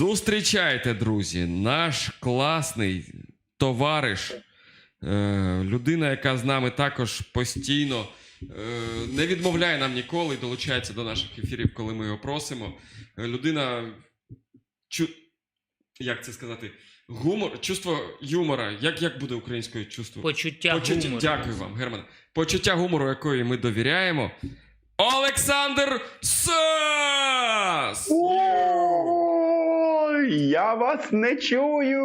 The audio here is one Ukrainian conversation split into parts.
Зустрічайте, друзі, наш класний товариш, е, людина, яка з нами також постійно е, не відмовляє нам ніколи і долучається до наших ефірів, коли ми його просимо. Е, людина, чу... як це сказати? Гумор, чувство юмора. Як, як буде українською чувство? Почуття Почуття- гумору. Дякую вам, Герман. Почуття гумору, якої ми довіряємо. Олександр Сас! Я вас не чую.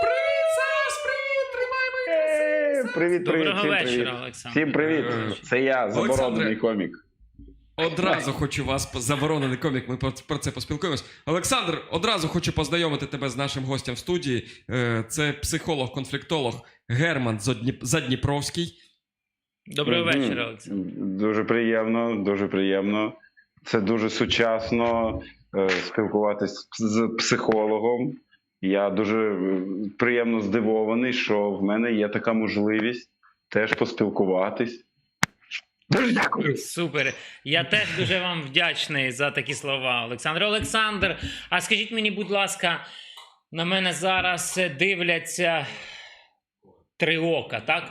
Привіт, Сас! Привіт! Тримай Е, Привіт, привіт, Доброго всім вечора, привіт. Олександр. Всім привіт. Е, Це я, заборонений Олександре. комік. Одразу хочу вас заборонений комік. Ми про про це поспілкуємось. Олександр, одразу хочу познайомити тебе з нашим гостем в студії. Е, Це психолог-конфліктолог Герман Задніпровський. Доброго Мгм. вечора, Олександр. Дуже приємно, дуже приємно. Це дуже сучасно е, спілкуватись з психологом. Я дуже е, приємно здивований, що в мене є така можливість теж поспілкуватись. Дуже дякую. Супер. Я теж дуже вам вдячний за такі слова, Олександр. Олександр, а скажіть мені, будь ласка, на мене зараз дивляться три ока, так?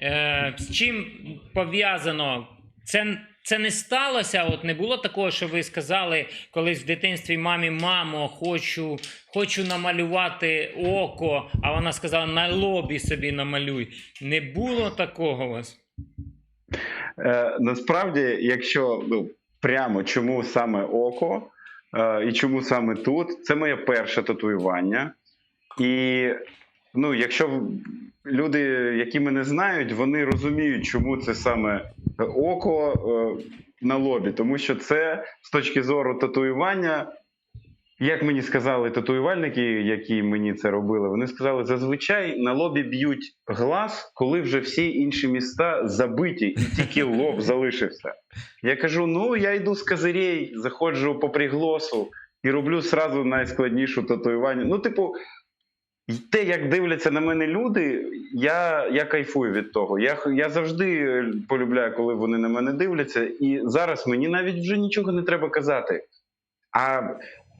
Е, з чим пов'язано? Це, це не сталося? От не було такого, що ви сказали колись в дитинстві мамі, мамо, хочу, хочу намалювати око, а вона сказала, на лобі собі намалюй. Не було такого у вас? Е, насправді, якщо ну, прямо чому саме око е, і чому саме тут, це моє перше татуювання. І ну, якщо люди, які мене знають, вони розуміють, чому це саме око е, на лобі. Тому що це з точки зору татуювання. Як мені сказали татуювальники, які мені це робили, вони сказали, зазвичай на лобі б'ють глаз, коли вже всі інші міста забиті, і тільки лоб залишився. Я кажу: ну я йду з козирей, заходжу по приглосу і роблю сразу найскладнішу татуювання. Ну, типу, те, як дивляться на мене люди, я, я кайфую від того. Я, я завжди е, полюбляю, коли вони на мене дивляться, і зараз мені навіть вже нічого не треба казати. А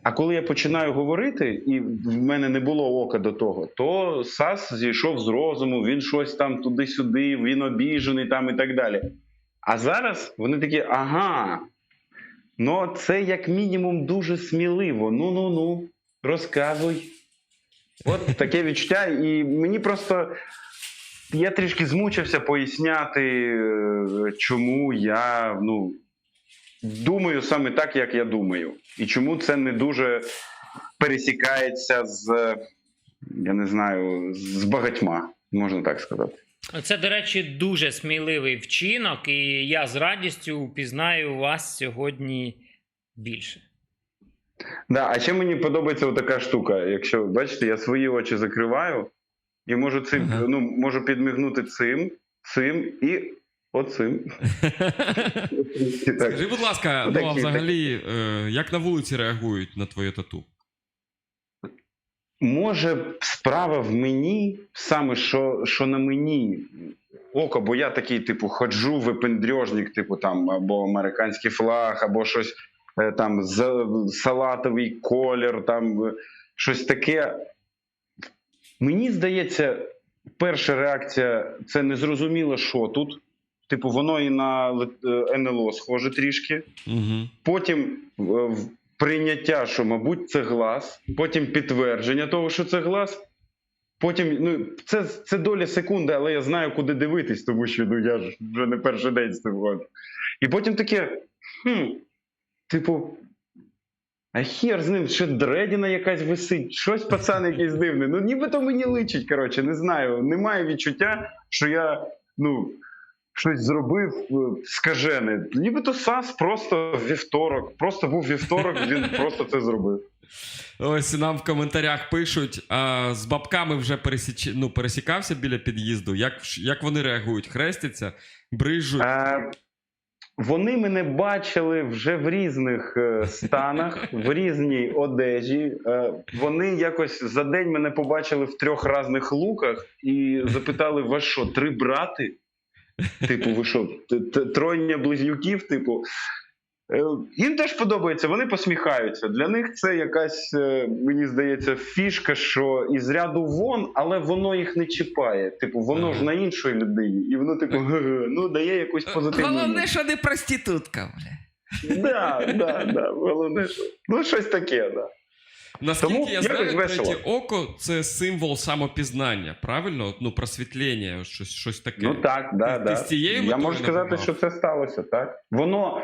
а коли я починаю говорити, і в мене не було ока до того, то Сас зійшов з розуму, він щось там туди-сюди, він обіжений там і так далі. А зараз вони такі: ага, ну це як мінімум дуже сміливо. Ну ну ну, розказуй. От таке відчуття, і мені просто. Я трішки змучився поясняти, е, чому я ну, думаю саме так, як я думаю. І чому це не дуже пересікається з, я не знаю, з багатьма, можна так сказати. Це, до речі, дуже сміливий вчинок, і я з радістю впізнаю вас сьогодні більше. Да, а ще мені подобається така штука. Якщо бачите, я свої очі закриваю і можу цим, Ага. ну, можу підмигнути цим, цим і оцим. Скажи, будь ласка, Ну, а взагалі, е, як на вулиці реагують на твоє тату? Може, справа в мені, саме що, що на мені око, бо я такий, типу, ходжу випендрьожник, типу там, або американський флаг, або щось там салатовий колір, там е, щось таке. Мені здається, перша реакція це незрозуміло, що тут. Типу, воно і на е, НЛО схоже трішки. Угу. Потім е, прийняття, що, мабуть, це глаз, потім підтвердження того, що це глаз. Потім, ну, це, це доля секунди, але я знаю, куди дивитись, тому що ну, я ж вже не перший день з цим. І потім таке, хм, типу, а хер з ним, ще дредіна якась висить, щось пацан якийсь дивний. Ну, нібито мені личить, коротше, не знаю. Немає відчуття, що я, ну, щось зробив е, скажене. Нібито Сас просто вівторок. Просто був вівторок, він просто це зробив. Ось нам в коментарях пишуть: а з бабками вже пересіч... ну, пересікався біля під'їзду. Як, як вони реагують? Хрестяться, брижуть. Е, вони мене бачили вже в різних е, станах, в різній одежі. Е, вони якось за день мене побачили в трьох різних луках і запитали: вас що, три брати? Типу, ви що, тройня близнюків? Типу. Е, Їм теж подобається, вони посміхаються. Для них це якась, е, мені здається, фішка, що із ряду вон, але воно їх не чіпає. Типу, воно ж на іншої людині. І воно, типу, ну дає якусь позитивну. Головне, що не проститутка, бля. Да, да, да, головне, що. Ну, щось таке, да. Наскільки Тому я знаю, третє око це символ самопізнання, правильно? Ну, просвітлення, щось, щось таке. Ну так, да, Ти- да. ти з цією Я можу сказати, що це сталося, так? Воно.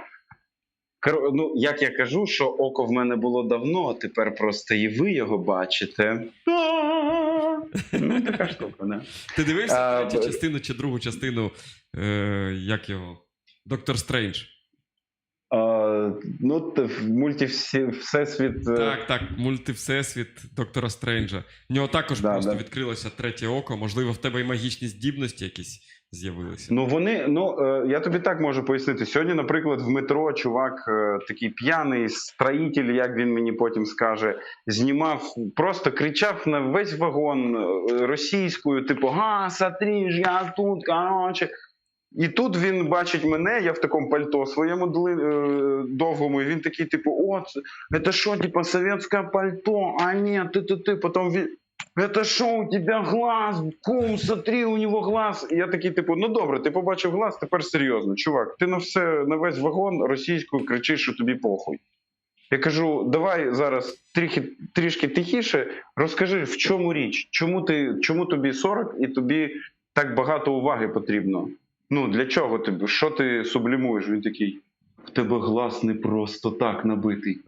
Ну, як я кажу, що око в мене було давно, а тепер просто і ви його бачите. Ну, така штука, не? Ти дивився третю частину чи другу частину, е, як його? Доктор Стрендж. Ну, т- в мульті всесвіт. е, Так, так, мультивсесвіт Доктора Стренджа. В нього також просто відкрилося третє око. Можливо, в тебе і магічні здібності якісь з'явилися. Ну вони, ну е, я тобі так можу пояснити. Сьогодні, наприклад, в метро чувак е, такий п'яний строїтель, як він мені потім скаже, знімав, просто кричав на весь вагон е, російською, типу, га, смотри, ж я тут, короче. І тут він бачить мене, я в такому пальто своєму довгому, і він такий, типу, о, це, це що, типу, совєтське пальто, а ні, ти, ти, ти, потім він. Это що у тебе глаз? Кум, смотри, у нього глаз. Я такий, типу, ну добре, ти побачив глаз, тепер серйозно. Чувак, ти на все на весь вагон російською кричиш, що тобі похуй. Я кажу, давай зараз трішки, трішки тихіше, розкажи, в чому річ, чому, ти, чому тобі 40 і тобі так багато уваги потрібно? Ну, для чого тобі? Що ти сублімуєш? Він такий, в тебе глаз не просто так набитий.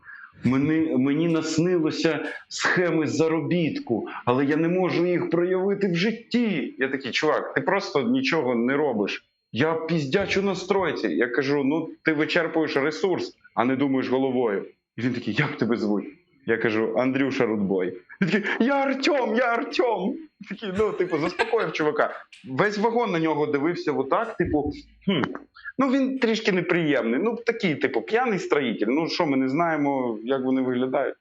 Мені, мені наснилося схеми заробітку, але я не можу їх проявити в житті. Я такий, чувак, ти просто нічого не робиш. Я піздячу на стройці. Я кажу: ну ти вичерпуєш ресурс, а не думаєш головою. І він такий, як тебе звуть? Я кажу, Андрюша Рудбой. Він такий, я Артем, я Артем. Такий, ну, типу, заспокоїв чувака. Весь вагон на нього дивився отак, типу, хм. Ну він трішки неприємний. Ну, такий, типу, п'яний строїтель. Ну що, ми не знаємо, як вони виглядають.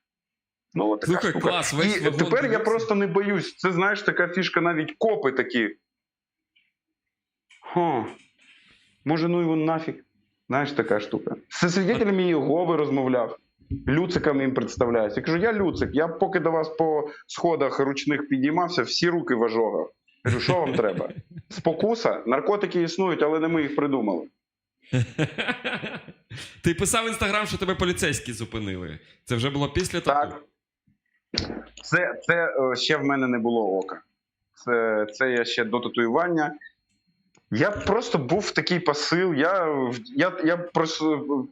Ну, от така Слухай, штука. клас, весь І вагон тепер я дивився. просто не боюсь. Це знаєш, така фішка, навіть копи такі. Хо. Може, ну його нафіг. Знаєш, така штука. З свідетелями Єгови розмовляв. Люциками їм представляюся. Я кажу, я Люцик. Я поки до вас по сходах ручних підіймався, всі руки в ожогах. Кажу, що вам треба? Спокуса? Наркотики існують, але не ми їх придумали. Ти писав в інстаграм, що тебе поліцейські зупинили. Це вже було після тату? Так. Це, це е, ще в мене не було ока. Це, це я ще до татуювання. Я просто був такий посил. Я, я, я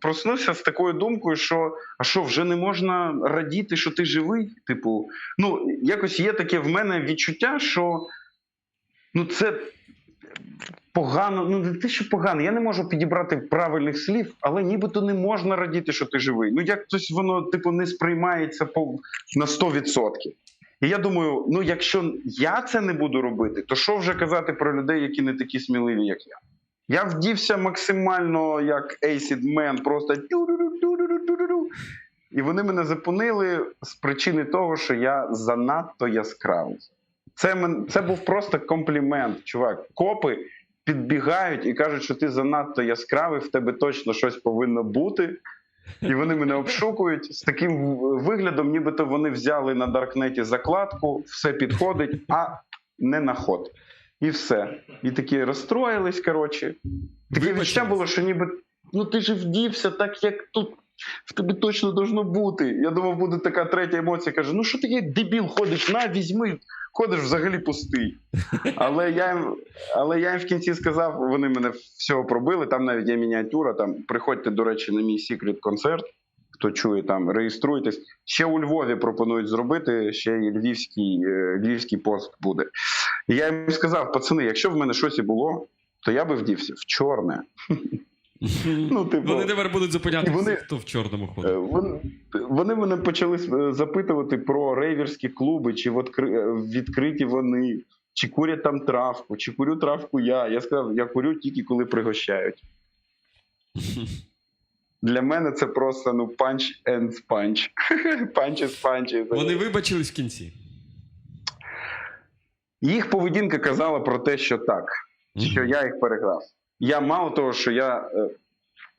проснувся з такою думкою, що а що, вже не можна радіти, що ти живий? Типу, ну, якось є таке в мене відчуття, що ну, це погано. Ну, не те, що погано. Я не можу підібрати правильних слів, але нібито не можна радіти, що ти живий. Ну, як хтось воно, типу, не сприймається по, на 100%. І я думаю, ну якщо я це не буду робити, то що вже казати про людей, які не такі сміливі, як я? Я вдівся максимально як Acid Man, просто і вони мене зупинили з причини того, що я занадто яскравий. Це, мен- це був просто комплімент, чувак. Копи підбігають і кажуть, що ти занадто яскравий, в тебе точно щось повинно бути. І вони мене обшукують з таким виглядом, нібито вони взяли на Даркнеті закладку, все підходить, а не на ход. І все. І такі розстроїлись, коротше. Таке відчуття було, що ніби ну ти ж вдівся так, як тут в тобі точно должно бути. Я думав, буде така третя емоція. Каже: ну що ти як дебіл ходиш, на, візьми, ходиш взагалі пустий. Але я їм, але я їм в кінці сказав, вони мене всього пробили. Там навіть є мініатюра. Там приходьте, до речі, на мій секрет концерт. Хто чує там, реєструйтесь. Ще у Львові пропонують зробити, ще і львівський, е, львівський пост буде. Я їм сказав, пацани, якщо в мене щось і було, то я би вдівся в чорне. Ну, типу, Вони тепер будуть зупиняти вони- всіх, хто в чорному Е, ходить. Вони, вони мене почали е, запитувати про рейверські клуби, чи е, відкриті вони, чи курять там травку, чи курю травку я. Я сказав, я курю тільки коли пригощають. Для мене це просто ну панч and спанч. Панч і спанч. Вони вибачились в кінці. Їх поведінка казала про те, що так, що я їх переграв. Я мало того, що я е,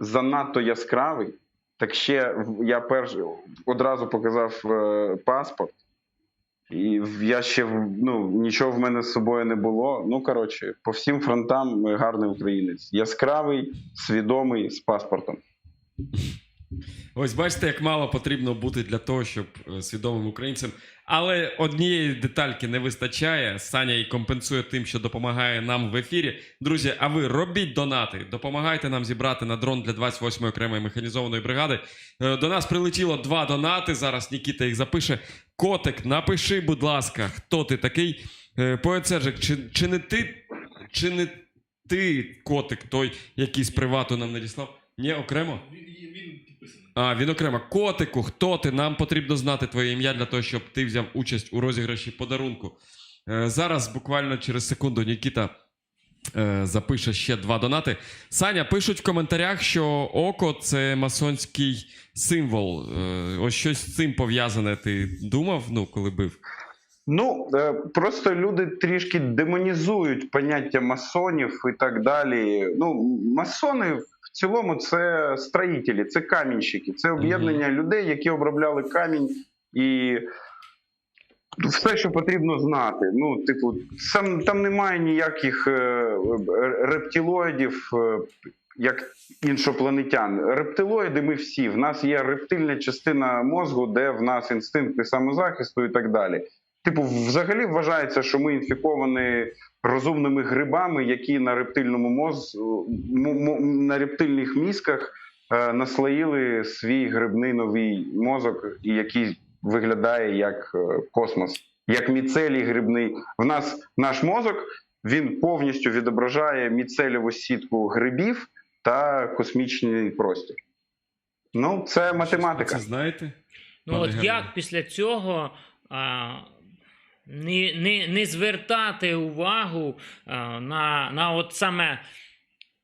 занадто яскравий, Так ще я перш одразу показав е, паспорт, і я ще ну, нічого в мене з собою не було. Ну, коротше, по всім фронтам е, гарний українець. Яскравий, свідомий з паспортом. Ось бачите, як мало потрібно бути для того, щоб е, свідомим українцем. Але однієї детальки не вистачає. Саня і компенсує тим, що допомагає нам в ефірі. Друзі, а ви робіть донати, допомагайте нам зібрати на дрон для 28-ї окремої механізованої бригади. Е, До нас прилетіло два донати. Зараз Нікіта їх запише. Котик, напиши, будь ласка, хто ти такий? Е, Поет Сержик, чи, чи не ти, чи не ти, котик, той, який з привату нам надіслав? Ні, окремо? А, він окремо. Котику, хто ти? Нам потрібно знати твоє ім'я для того, щоб ти взяв участь у розіграші подарунку. Е, зараз, буквально через секунду, Нікіта е, запише ще два донати. Саня, пишуть в коментарях, що око це масонський символ. Е, ось щось з цим пов'язане. Ти думав, ну, коли бив? Ну, е, просто люди трішки демонізують поняття масонів і так далі. Ну, масони в цілому це строїтелі, це камінщики, це об'єднання людей, які обробляли камінь і. Все, що потрібно знати. Ну, типу, сам там немає ніяких е, рептилоїдів, е, як іншопланетян. Рептилоїди ми всі. В нас є рептильна частина мозку, де в нас інстинкти самозахисту і так далі. Типу, взагалі вважається, що ми інфіковані розумними грибами, які на рептильному мозку на рептильних мізках е, наслоїли свій грибний новий мозок, і який виглядає як е, космос, як міцелій грибний. В нас наш мозок він повністю відображає міцелєву сітку грибів та космічний простір. Ну, це математика. Це знаєте? Ну, Пане от як після цього а, не, не, не звертати увагу а, на, на от саме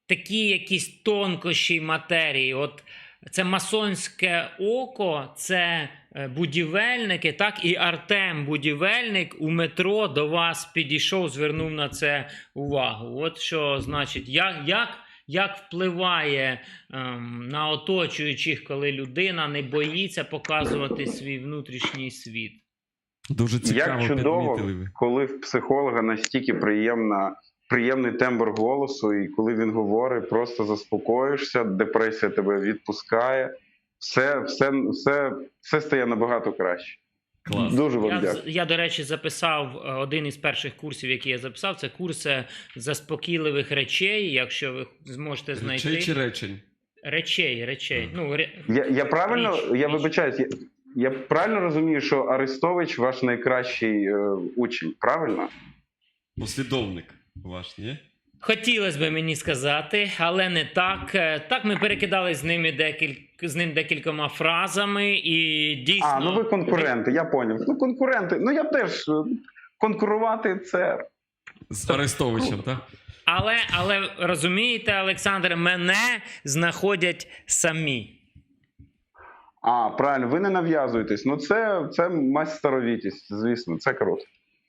такі якісь тонкощі матерії? От це масонське око, це е, будівельники, так і Артем, будівельник у метро до вас підійшов, звернув на це увагу. От що значить, як, як, як впливає ем, на оточуючих, коли людина не боїться показувати свій внутрішній світ. Дуже цікаво Як чудово, підмітили коли в психолога настільки приємна, приємний тембр голосу, і коли він говорить, просто заспокоїшся, депресія тебе відпускає, все, все, все, все стає набагато краще. Клас. Дуже вам Я, дякую. я, до речі, записав е, один із перших курсів, які я записав. Це курс е, заспокійливих речей. Якщо ви зможете знайти Речей чи речень? речей, речей. Ну, ре... Я, я правильно, Річ, я вибачаюсь, я, я правильно розумію, що Арестович ваш найкращий е, учень, правильно? Послідовник ваш, ні? Хотілося б мені сказати, але не так. Е, Так, ми перекидали з ними декіль... з ним декількома фразами, і дійсно. А, ну ви конкуренти, я поняв. Ну, конкуренти. Ну я теж е, конкурувати це. З Арестовичем, так? Але, але розумієте, Олександр, мене знаходять самі. А, правильно, ви не нав'язуєтесь. Ну це, це мать старовітість, звісно, це круто.